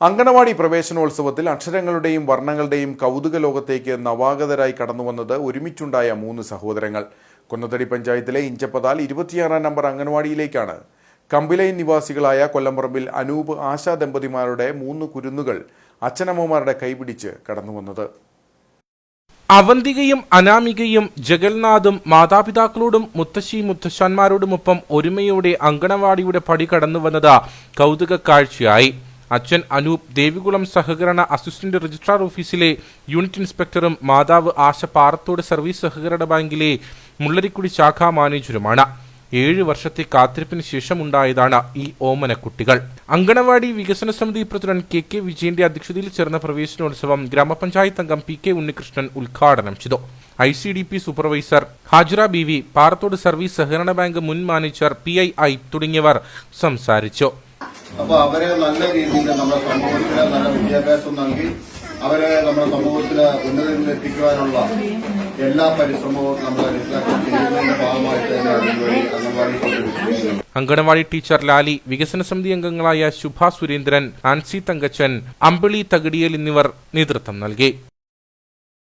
അങ്കണവാടി പ്രവേശനോത്സവത്തിൽ അക്ഷരങ്ങളുടെയും വർണങ്ങളുടെയും കൗതുക ലോകത്തേക്ക് നവാഗതരായി കടന്നുവന്നത് ഒരുമിച്ചുണ്ടായ മൂന്ന് സഹോദരങ്ങൾ. കൊന്നത്തടി പഞ്ചായത്തിലെ ഇഞ്ചപ്പതാൽ ഇരുപത്തിയാറാം നമ്പർ അംഗൻവാടിയിലേക്കാണ് കമ്പിലൈൻ നിവാസികളായ കൊല്ലംപറമ്പിൽ അനൂപ് ആശാ ദമ്പതിമാരുടെ മൂന്ന് കുരുന്നുകൾ അച്ഛനമ്മമാരുടെ കൈപിടിച്ച് കടന്നുവന്നത്. അവന്തികയും അനാമികയും ജഗൽനാഥും മാതാപിതാക്കളോടും മുത്തശ്ശി മുത്തശ്ശന്മാരോടുമൊപ്പം ഒരുമയോടെ അങ്കണവാടിയുടെ പടി കടന്നുവന്നത് കൗതുക കാഴ്ചയായി അച്ഛൻ അനൂപ് ദേവികുളം സഹകരണ അസിസ്റ്റന്റ് രജിസ്ട്രാർ ഓഫീസിലെ യൂണിറ്റ് ഇൻസ്പെക്ടറും മാതാവ് ആശ പാറത്തോട് സർവീസ് സഹകരണ ബാങ്കിലെ മുള്ളരിക്കുടി ശാഖാ മാനേജരുമാണ്. ഏഴ് വർഷത്തെ കാത്തിരിപ്പിന് ശേഷമുണ്ടായതാണ് ഈ ഓമന കുട്ടികൾ അങ്കണവാടി വികസന സമിതി പ്രസിഡന്റ് കെ കെ വിജയന്റെ അധ്യക്ഷതയിൽ ചേർന്ന പ്രവേശനോത്സവം ഗ്രാമപഞ്ചായത്ത് അംഗം പി കെ ഉണ്ണികൃഷ്ണൻ ഉദ്ഘാടനം ചെയ്തു. I C D P supervisor Hajra B V Parathodu service സഹകരണ ബാങ്ക് മുൻ മാനേജർ പി ഐ ഐ തുടങ്ങിയവർ സംസാരിച്ചു. അപ്പൊ അവരെ നല്ല രീതിയിൽ നമ്മുടെ സമൂഹത്തിന് നല്ല വിദ്യാഭ്യാസം നൽകി അവരെ നമ്മുടെ സമൂഹത്തിൽ ഉന്നതിയിൽ എത്തിക്കുവാനുള്ള എല്ലാ പരിശ്രമവും നമ്മൾ ചെയ്യുന്നതിന്റെ ഭാഗമായിട്ട് തന്നെ അതുവഴി അംഗൻവാടി കൊണ്ടുവരുന്നു അങ്കണവാടി ടീച്ചർ ലാലി വികസന സമിതി അംഗങ്ങളായ ശുഭ സുരേന്ദ്രൻ ആൻസി തങ്കച്ചൻ അമ്പിളി തകടിയൽ എന്നിവർ നേതൃത്വം നൽകി.